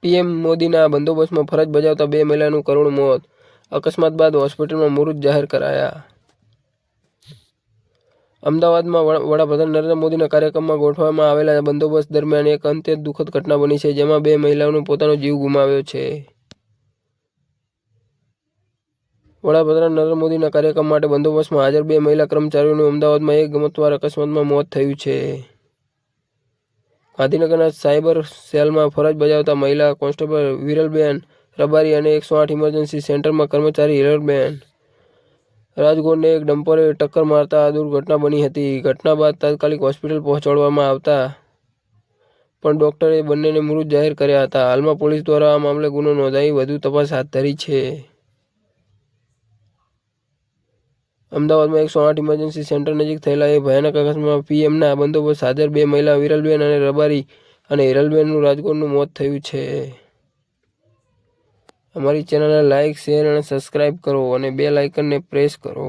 PM મોદીના બંદોબસ્તમાં ફરજ બજાવતા બે મહિલાનું કરુણ મોત, અકસ્માત બાદ હોસ્પિટલમાં મૃત જાહેર કરાયા. અમદાવાદમાં વડાપ્રધાન નરેન્દ્ર મોદીના કાર્યક્રમમાં ગોઠવવામાં આવેલા બંદોબસ્ત દરમિયાન એક અંત્ય દુઃખદ ઘટના બની છે, જેમાં બે મહિલાઓનો પોતાનો જીવ ગુમાવ્યો છે. વડાપ્રધાન નરેન્દ્ર મોદીના કાર્યક્રમ માટે બંદોબસ્તમાં હાજર બે મહિલા કર્મચારીઓનું અમદાવાદમાં એક ગમતવાર અકસ્માતમાં મોત થયું છે. ગાંધીનગરના સાયબર સેલમાં ફરજ બજાવતા મહિલા કોન્સ્ટેબલ વિરલબેન રબારી અને એકસો આઠ ઇમરજન્સી સેન્ટરમાં કર્મચારી હિરલબેન રાજગોરને એક ડમ્પરે ટક્કર મારતા આ દુર્ઘટના બની હતી. ઘટના બાદ તાત્કાલિક હોસ્પિટલ પહોંચાડવામાં આવતા પણ ડોક્ટરે બંનેને મૃત જાહેર કર્યા હતા. હાલમાં પોલીસ દ્વારા આ મામલે ગુનો નોંધાવી વધુ તપાસ હાથ ધરી છે. અમદાવાદમાં એકસો આઠ ઇમરજન્સી સેન્ટર નજીક થયેલા એ ભયાનક અકસ્માતમાં પીએમના બંદોબસ્ત હાજર બે મહિલા વિરલબેન અને રબારી અને હિરલબેનનું રાજકોટનું મોત થયું છે. અમારી ચેનલને લાઇક શેર અને સબસ્ક્રાઇબ કરો અને બે લાઇકનને પ્રેસ કરો.